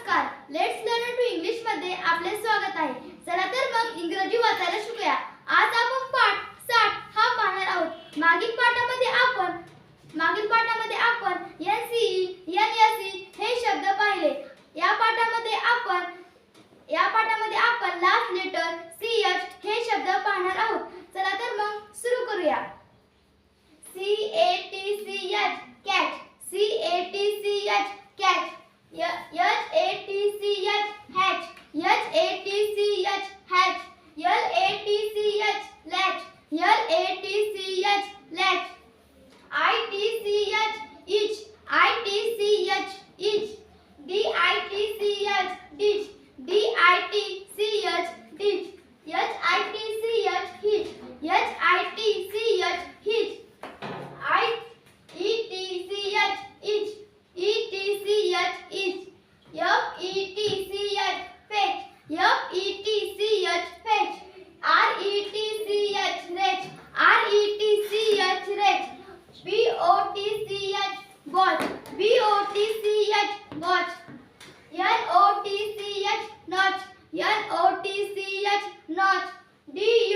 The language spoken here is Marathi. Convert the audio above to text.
नमस्कार. लेट्स लर्न टू इंग्लिशमध्ये आपले स्वागत आहे. चला तर मग इंग्रजी वाचायला शिकूया. आज आपण पाठ साठ हा पाहणार आहोत. मागील पाठामध्ये आपण मागील पाठामध्ये आपण एन सी एन एस हे शब्द पाहिले. या पाठामध्ये आपण या पाठामध्ये आपण लास्ट लेटर सी एच हे शब्द पाहणार आहोत. चला तर मग सुरू करूया. C A T C H catch C A T C H catch 8 O T C H watch B O T C H watch L O T C H notch L O T C H notch D